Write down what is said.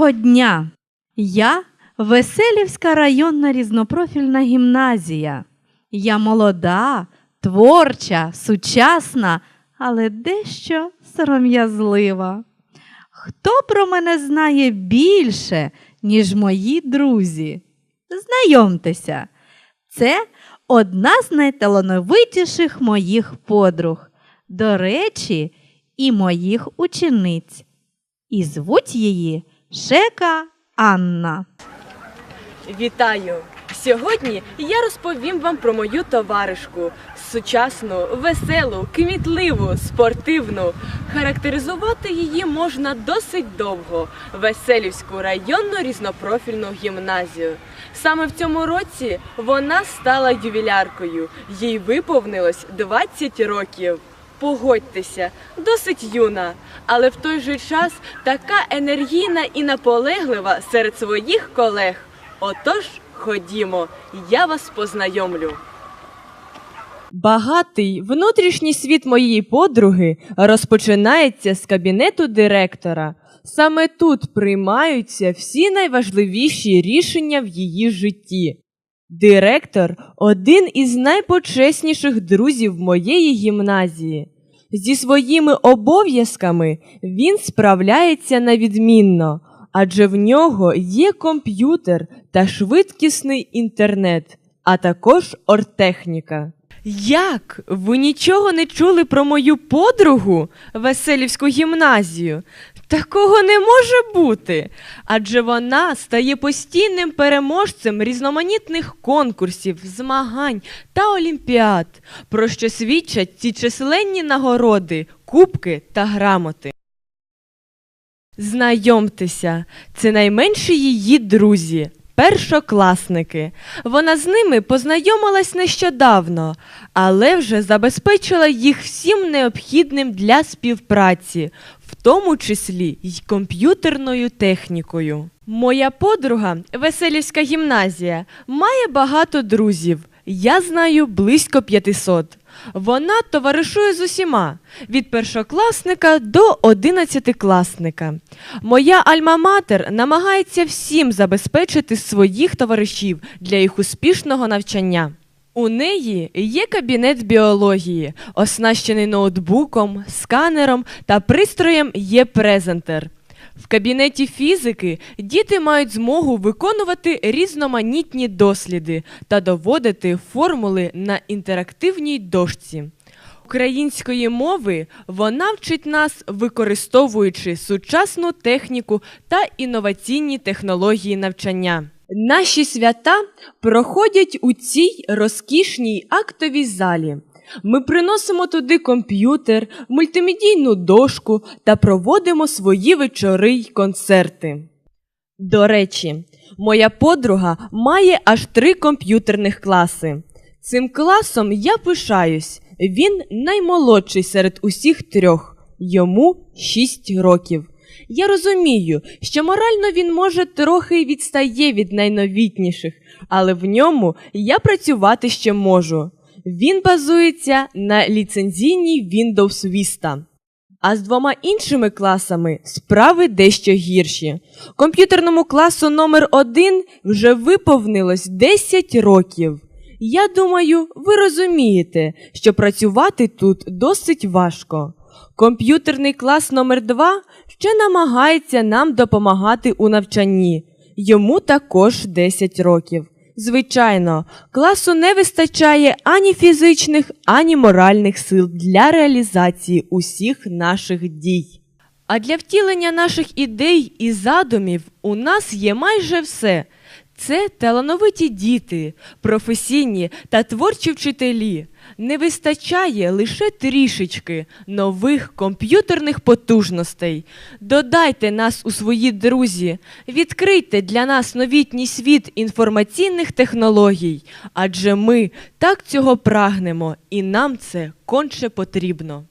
Доброго дня! Я Веселівська районна різнопрофільна гімназія. Я молода, творча, сучасна, але дещо сором'язлива. Хто про мене знає більше, ніж мої друзі? Знайомтеся, це одна з найталановитіших моїх подруг. До речі, і моїх учениць. І звуть її Шека Анна. Вітаю! Сьогодні я розповім вам про мою товаришку сучасну, веселу, кмітливу, спортивну. Характеризувати її можна досить довго Веселівську районну різнопрофільну гімназію. Саме в цьому році вона стала ювіляркою. Їй виповнилось 20 років. Погодьтеся, досить юна, але в той же час така енергійна і наполеглива серед своїх колег. Отож, ходімо, я вас познайомлю. Багатий внутрішній світ моєї подруги розпочинається з кабінету директора. Саме тут приймаються всі найважливіші рішення в її житті. Директор один із найпочесніших друзів моєї гімназії. Зі своїми обов'язками він справляється на відмінно, адже в нього є комп'ютер та швидкісний інтернет, а також ортехніка. Як? Ви нічого не чули про мою подругу Веселівську гімназію? Такого не може бути, адже вона стає постійним переможцем різноманітних конкурсів, змагань та олімпіад, про що свідчать ці численні нагороди, кубки та грамоти. Знайомтеся, це найменші її друзі, першокласники. Вона з ними познайомилась нещодавно, але вже забезпечила їх всім необхідним для співпраці, в тому числі й комп'ютерною технікою. Моя подруга, Веселівська гімназія, має багато друзів. Я знаю близько 500. Вона товаришує з усіма від першокласника до одинадцятикласника. Моя альма-матер намагається всім забезпечити своїх товаришів для їх успішного навчання. У неї є кабінет біології, оснащений ноутбуком, сканером та пристроєм є-презентер. В кабінеті фізики діти мають змогу виконувати різноманітні досліди та доводити формули на інтерактивній дошці. Української мови вона вчить нас, використовуючи сучасну техніку та інноваційні технології навчання. Наші свята проходять у цій розкішній актовій залі. Ми приносимо туди комп'ютер, мультимедійну дошку та проводимо свої вечори й концерти. До речі, моя подруга має аж три комп'ютерних класи. Цим класом я пишаюсь. Він наймолодший серед усіх трьох, йому 6 років. Я розумію, що морально він може трохи відстає від найновітніших, але в ньому я працювати ще можу. Він базується на ліцензійній Windows Vista. А з двома іншими класами справи дещо гірші. Комп'ютерному класу номер 1 вже виповнилось 10 років. Я думаю, ви розумієте, що працювати тут досить важко. Комп'ютерний клас номер 2 ще намагається нам допомагати у навчанні. Йому також 10 років. Звичайно, класу не вистачає ані фізичних, ані моральних сил для реалізації усіх наших дій. А для втілення наших ідей і задумів у нас є майже все. Це талановиті діти, професійні та творчі вчителі. Не вистачає лише трішечки нових комп'ютерних потужностей. Додайте нас у свої друзі, відкрийте для нас новітній світ інформаційних технологій, адже ми так цього прагнемо, і нам це конче потрібно.